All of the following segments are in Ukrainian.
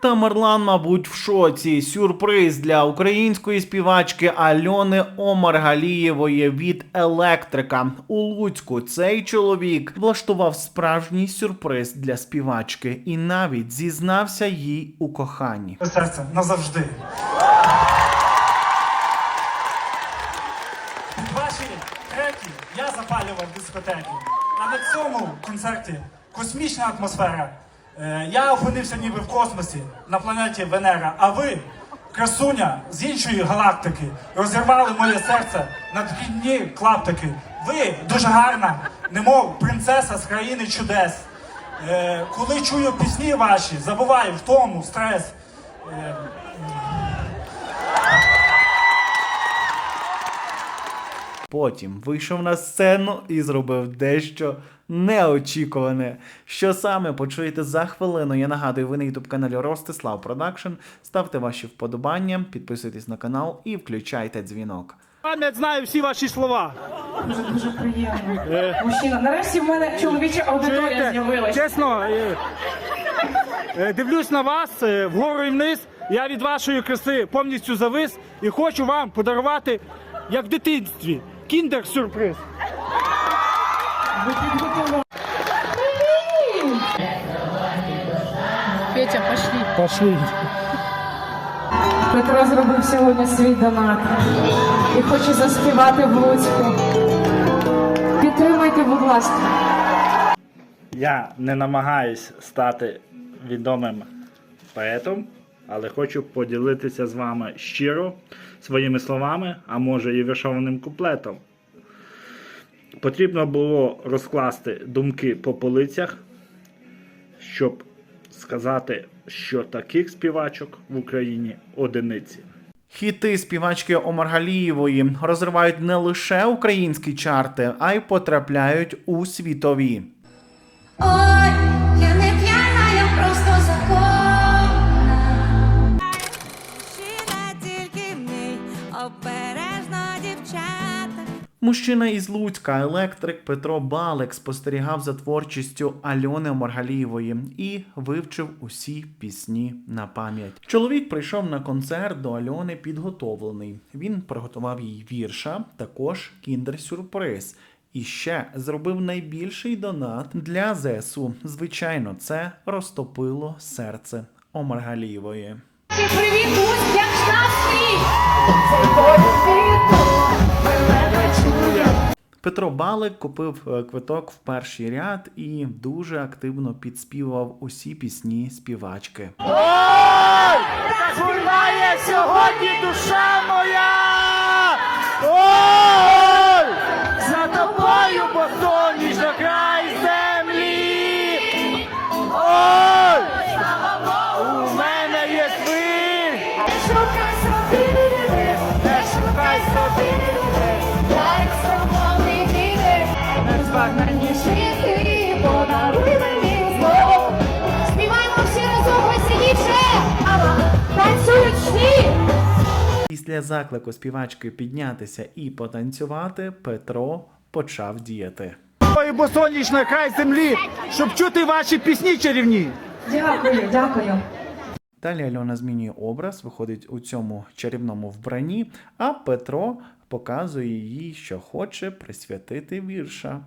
Тамерлан, мабуть, в шоці. Сюрприз для української співачки Альони Омаргалієвої від електрика у Луцьку. Цей чоловік влаштував справжній сюрприз для співачки і навіть зізнався їй у коханні. серце назавжди. Ваші треки я запалював дискотеки. А на цьому концерті космічна атмосфера. Е, Я опинився ніби в космосі на планеті Венера, а ви, красуня з іншої галактики, розірвали моє серце на дрібні клаптики. Ви дуже гарна, немов принцеса з країни чудес. Е, Коли чую пісні ваші, забуваю в тому стрес. Е, Потім вийшов на сцену і зробив дещо неочікуване. Що саме почуєте за хвилину? Я нагадую, ви на ютуб каналі Ростислав Продакшн. Ставте ваші вподобання, підписуйтесь на канал і включайте дзвінок. Пам'ять знаю всі ваші слова. Дуже дуже приємно. Мужчина, нарешті в мене чоловіча аудиторія Чуєте? з'явилася. Чесно, е, е, дивлюсь на вас е, вгору і вниз. Я від вашої краси повністю завис і хочу вам подарувати, як в дитинстві, кіндер-сюрприз. Петя, пошли. Пошли. Петро зробив сьогодні свій донат і хоче заспівати в Луцьку. Підтримайте, будь ласка. Я не намагаюсь стати відомим поетом, але хочу поділитися з вами щиро своїми словами, а може і віршованим куплетом. Потрібно було розкласти думки по полицях, щоб сказати, що таких співачок в Україні одиниці. Хіти співачки Омаргалієвої розривають не лише українські чарти, а й потрапляють у світові. Мужчина із Луцька, електрик Петро Балик, спостерігав за творчістю Альони Омаргалієвої і вивчив усі пісні на пам'ять. Чоловік прийшов на концерт до Альони підготовлений. Він приготував їй вірша, також кіндер-сюрприз. І ще зробив найбільший донат для ЗСУ. Звичайно, це розтопило серце Омаргалієвої. Привіт, як? Петро Балик купив е, квиток в перший ряд і дуже активно підспівав усі пісні співачки. Ой! Згорає сьогодні душа моя! Ой! За тобою босоніж Збагнені шити, подаруй мені знов. Співаємо всі разом веселіше. Танцюють всі. Після заклику співачки піднятися і потанцювати Петро почав діяти. Ой, босоніж на край землі, щоб чути ваші пісні чарівні! Дякую, дякую. Далі Альона змінює образ, виходить у цьому чарівному вбранні, а Петро показує їй, що хоче присвятити вірша.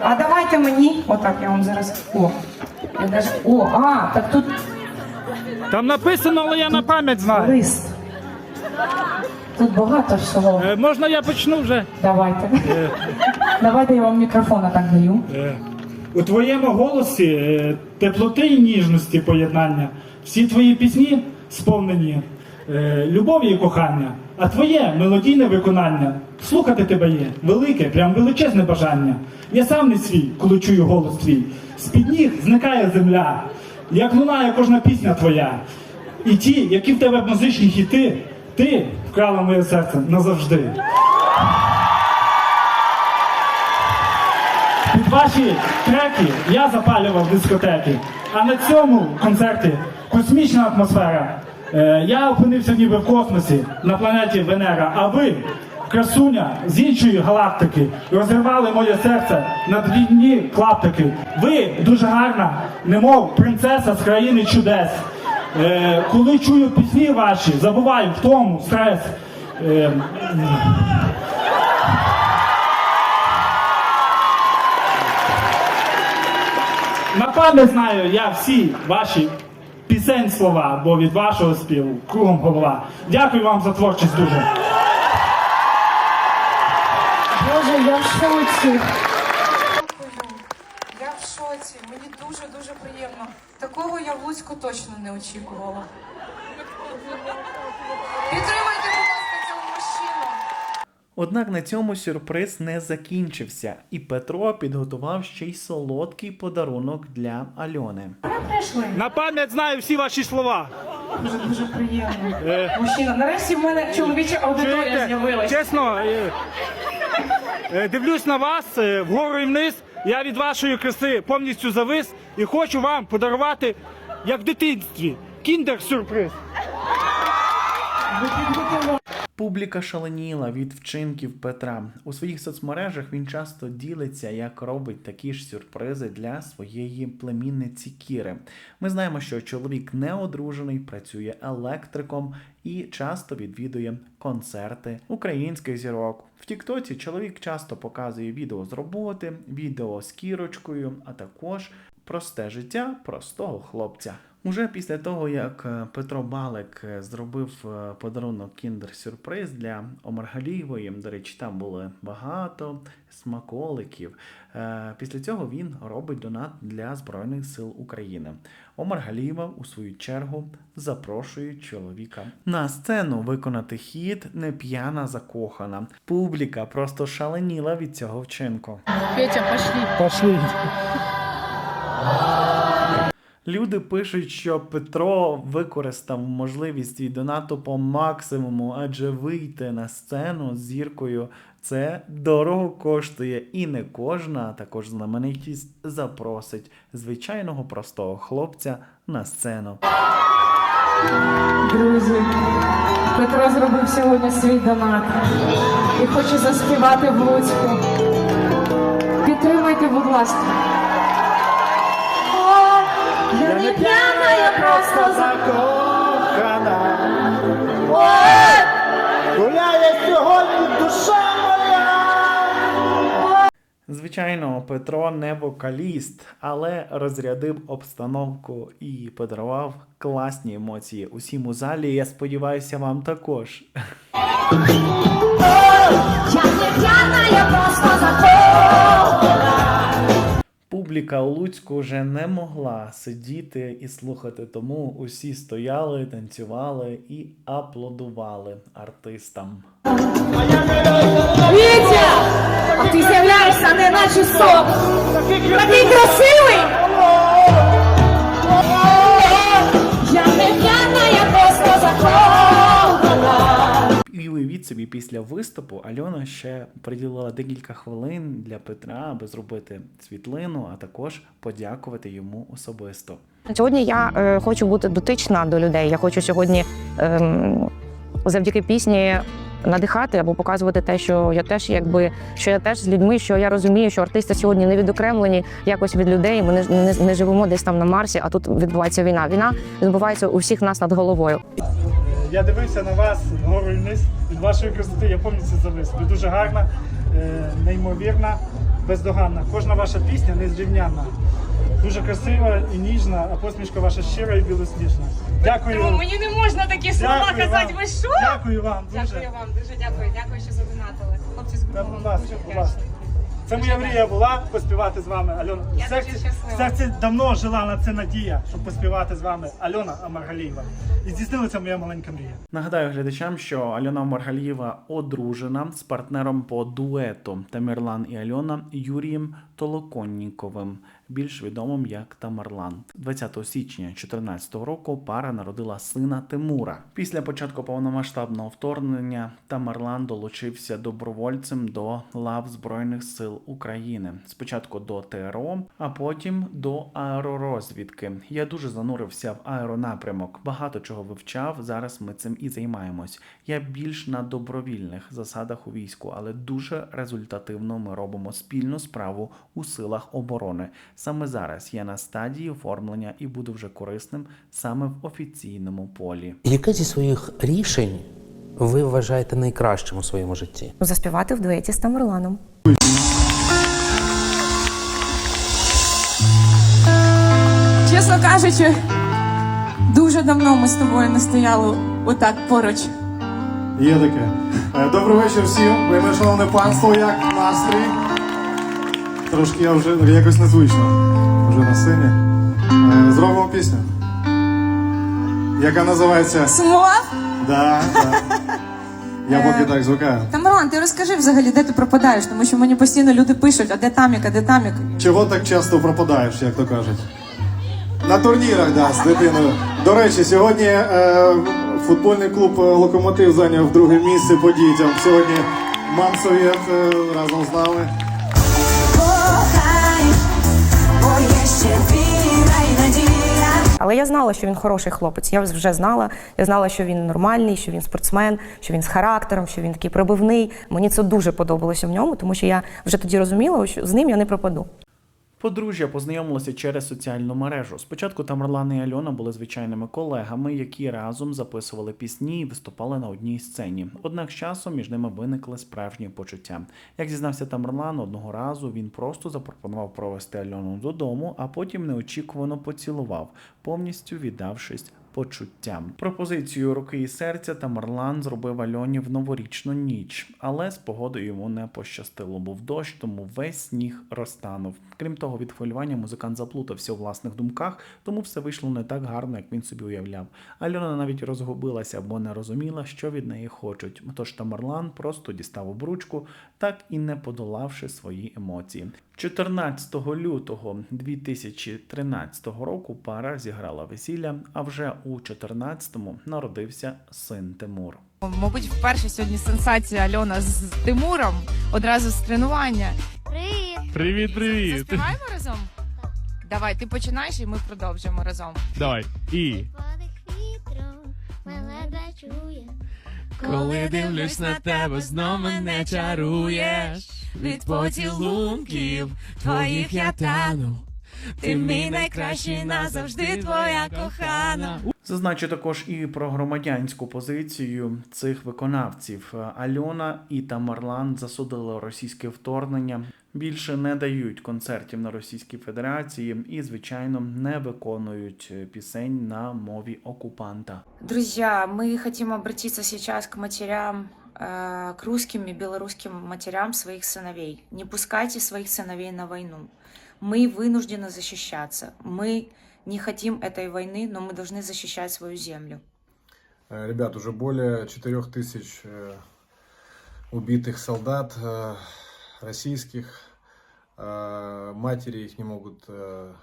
А давайте мені. Отак я вам зараз. О. Я даже... О, а, так тут Там написано, але я на пам'ять знаю. лист. Тут багато всього. Е, можна я почну вже? Давайте. Давайте я вам мікрофон так даю. Е, У твоєму голосі е, теплоти і ніжності поєднання. Всі твої пісні сповнені е, любові і кохання, а твоє мелодійне виконання. Слухати тебе є велике, прям величезне бажання. Я сам не свій, коли чую голос твій. З-під ніг зникає земля, як лунає кожна пісня твоя. І ті, які в тебе музичні хіти, ти вкрала моє серце назавжди. Під ваші треки я запалював дискотеки. А на цьому концерті космічна атмосфера. Е, я опинився ніби в космосі на планеті Венера. А ви, красуня з іншої галактики, розірвали моє серце на дрібні клаптики. Ви дуже гарна, немов принцеса з країни чудес. Е, коли чую пісні ваші, забуваю в тому, стрес. Е, на пам'ять знаю я всі ваші пісень слова, бо від вашого співу кругом голова. Дякую вам за творчість дуже. Боже, я в шоці. Дякую. Я в шоці. Мені дуже дуже приємно. Такого я в Луцьку точно не очікувала. Однак на цьому сюрприз не закінчився, і Петро підготував ще й солодкий подарунок для Альони. Прийшли. На пам'ять знаю всі ваші слова. Дуже дуже приємно. Мужчина, нарешті в мене чоловіча аудиторія Чуєте? з'явилась. Чесно, е, е, дивлюсь на вас е, вгору і вниз. Я від вашої краси повністю завис і хочу вам подарувати, як в дитинстві, кіндер-сюрприз. Публіка шаленіла від вчинків Петра. У своїх соцмережах він часто ділиться, як робить такі ж сюрпризи для своєї племінниці Кіри. Ми знаємо, що чоловік неодружений, працює електриком і часто відвідує концерти українських зірок. В Тіктоці чоловік часто показує відео з роботи, відео з кірочкою, а також просте життя простого хлопця. Уже після того, як е, Петро Балик е, зробив е, подарунок Кіндер Сюрприз для Омаргалієвої, до речі, там було багато смаколиків. Після цього він робить донат для Збройних сил України. Омар Галієва, у свою чергу, запрошує чоловіка на сцену виконати хіт не п'яна закохана. Публіка просто шаленіла від цього вчинку. Пошли. Люди пишуть, що Петро використав можливість від донату по максимуму, адже вийти на сцену з зіркою це дорого коштує, і не кожна, а також знаменитість запросить звичайного простого хлопця на сцену. Друзі, Петро зробив сьогодні свій донат і хоче заспівати в Луцьку. Підтримайте, будь ласка. Звичайно, Петро не вокаліст, але розрядив обстановку і подарував класні емоції усім у залі. Я сподіваюся, вам також. Публіка у Луцьку вже не могла сидіти і слухати, тому усі стояли, танцювали і аплодували артистам. А ти з'являєшся не наче сок! Такий красивий! Я не п'яна, я просто закохана. І уявіть собі, після виступу Альона ще приділила декілька хвилин для Петра, аби зробити світлину, а також подякувати йому особисто. Сьогодні я е, хочу бути дотична до людей. Я хочу сьогодні ем, завдяки пісні надихати або показувати те, що я теж якби що я теж з людьми, що я розумію, що артисти сьогодні не відокремлені якось від людей. Ми не, не, не живемо десь там на Марсі, а тут відбувається війна. Війна відбувається у всіх нас над головою. Я дивився на вас вгору і вниз. Від вашої красоти я повністю завис. Ви дуже гарна, е, неймовірна, бездоганна. Кожна ваша пісня незрівнянна. Дуже красива і ніжна, а посмішка ваша щира і білосніжна. Дякую. Петро, мені не можна такі слова Дякую казати. вам. Ви що? Дякую вам. Дуже. Дякую вам, дуже дякую. Дякую, що задонатили. Хлопці з Та, групом дуже вдячні. Це моя мрія була поспівати з вами, Альона. Я серці, дуже серці давно жила на це надія, щоб поспівати з вами Альона Амаргалієва. І здійснилася моя маленька мрія. Нагадаю глядачам, що Альона Маргалієва одружена з партнером по дуету Тамерлан і Альона Юрієм Толоконніковим, більш відомим як Тамерлан. 20 січня 2014 року пара народила сина Тимура. Після початку повномасштабного вторгнення Тамерлан долучився добровольцем до лав Збройних сил України. Спочатку до ТРО, а потім до аеророзвідки. Я дуже занурився в аеронапрямок, багато чого вивчав. Зараз ми цим і займаємось. Я більш на добровільних засадах у війську, але дуже результативно ми робимо спільну справу у силах оборони. Саме зараз я на стадії оформлення і буду вже корисним саме в офіційному полі. Яке зі своїх рішень ви вважаєте найкращим у своєму житті? Заспівати в дуеті з Тамерланом. Чесно кажучи, дуже давно ми з тобою не стояли отак поруч. Є таке. Е, Добрий вечір всім. Вельми шановне панство, як настрій? Трошки я вже якось незвично. Вже на сцені. Е, Зробимо пісню. Яка називається Смов? Да, да. Я поки так звукаю. Тамерлан, ти розкажи взагалі, де ти пропадаєш, тому що мені постійно люди пишуть, а де Тамік, а де Тамік? Чого так часто пропадаєш, як то кажуть? На турнірах, да, з дитиною. До речі, сьогодні е, футбольний клуб е, Локомотив зайняв друге місце по дітям. Сьогодні Мамсовєт е, разом з нами. Ще віра надія. Але я знала, що він хороший хлопець. Я вже знала. Я знала, що він нормальний, що він спортсмен, що він з характером, що він такий пробивний. Мені це дуже подобалося в ньому, тому що я вже тоді розуміла, що з ним я не пропаду. Подружжя познайомилося через соціальну мережу. Спочатку Тамерлан і Альона були звичайними колегами, які разом записували пісні і виступали на одній сцені. Однак з часом між ними виникли справжні почуття. Як зізнався Тамерлан, одного разу він просто запропонував провести Альону додому, а потім неочікувано поцілував, повністю віддавшись почуттям. Пропозицію руки і серця Тамерлан зробив Альоні в новорічну ніч, але з погодою йому не пощастило. Був дощ, тому весь сніг розтанув. Крім того, від хвилювання музикант заплутався у власних думках, тому все вийшло не так гарно, як він собі уявляв. Альона навіть розгубилася, бо не розуміла, що від неї хочуть. Тож Тамерлан просто дістав обручку, так і не подолавши свої емоції. 14 лютого 2013 року пара зіграла весілля, а вже у 14-му народився син Тимур. Мабуть, вперше сьогодні сенсація Альона з Тимуром одразу з тренування. Привіт. Привіт, привіт. Заспіваємо разом? Давай, ти починаєш і ми продовжимо разом. Давай. І. Коли дивлюсь на тебе, знов мене чаруєш. Від поцілунків твоїх я тану. Ти мій найкращий назавжди твоя кохана. Зазначу також і про громадянську позицію цих виконавців. Альона і Тамерлан засудили російське вторгнення, більше не дають концертів на Російській Федерації і, звичайно, не виконують пісень на мові окупанта. Друзья, мы хотим обратиться сейчас к матерям, э, к русским и белорусским матерям своих сыновей. Не пускайте своих сыновей на войну. Мы вынуждены защищаться. Мы не хотим этой войны, но мы должны защищать свою землю. Э, Ребят, уже более 4 тысяч э, убитых солдат э, российских. Э, Матери их не могут э,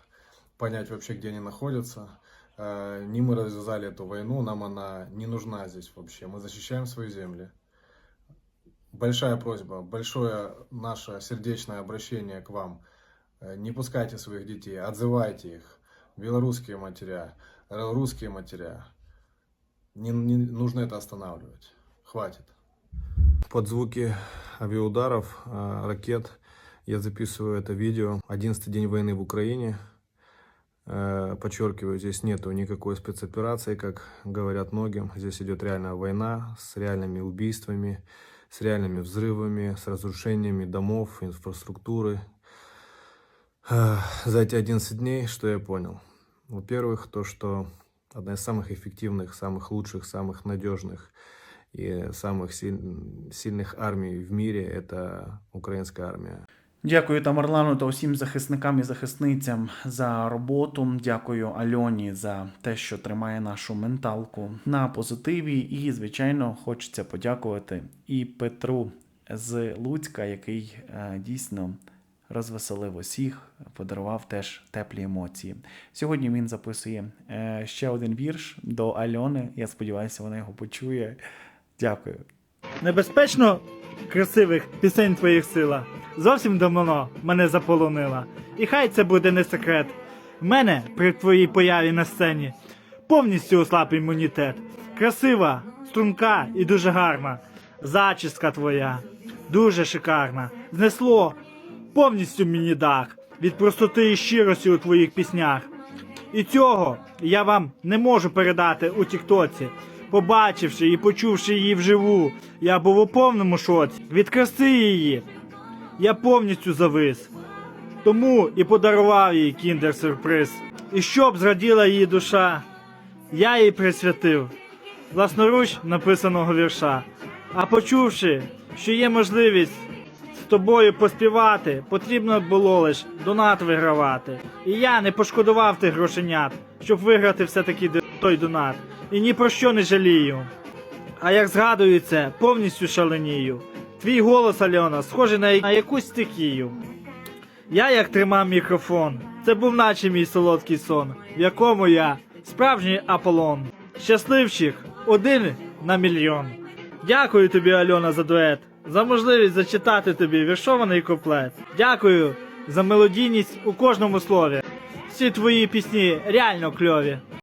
понять вообще, где они находятся. Э, Не мы развязали эту войну, нам она не нужна здесь вообще. Мы защищаем свою землю. Большая просьба, большое наше сердечное обращение к вам. Не пускайте своих детей, отзывайте их. Белорусские матеря, русские матеря. Не, не нужно это останавливать. Хватит. Под звуки авиаударов, э, ракет я записываю это видео. 11 день войны в Украине. Э, Подчеркиваю, здесь нету никакой спецоперации, как говорят многим. Здесь идет реальная война с реальными убийствами, с реальными взрывами, с разрушениями домов, инфраструктуры. Э, За эти 11 дней что я понял? Во-первых, то, что одна из самых эффективных, самых лучших, самых надежных и самых силь- сильных армий в мире – это украинская армия. Дякую Тамерлану та усім захисникам і захисницям за роботу. Дякую Альоні за те, що тримає нашу менталку на позитиві. І, звичайно, хочеться подякувати і Петру з Луцька, який е, дійсно розвеселив усіх, подарував теж теплі емоції. Сьогодні він записує е, ще один вірш до Альони. Я сподіваюся, вона його почує. Дякую. Небезпечно красивих пісень твоїх сила. Зовсім давно мене заполонила. І хай це буде не секрет. В мене при твоїй появі на сцені повністю ослаб імунітет. Красива, струнка і дуже гарна. Зачіска твоя дуже шикарна. Знесло повністю мені дах від простоти і щирості у твоїх піснях. І цього я вам не можу передати у Тіктоці. Побачивши і почувши її вживу, я був у повному шоці. Від краси її я повністю завис. Тому і подарував їй кіндер-сюрприз. І щоб зраділа її душа, я їй присвятив власноруч написаного вірша. А почувши, що є можливість з тобою поспівати, потрібно було лиш донат вигравати. І я не пошкодував тих грошенят, щоб виграти все-таки той донат. І ні про що не жалію. А як згадую це, повністю шаленію. Твій голос, Альона, схожий на, якусь стихію. Я як тримав мікрофон. Це був наче мій солодкий сон, в якому я справжній Аполлон. Щасливчих один на мільйон. Дякую тобі, Альона, за дует, за можливість зачитати тобі віршований куплет. Дякую за мелодійність у кожному слові. Всі твої пісні реально кльові.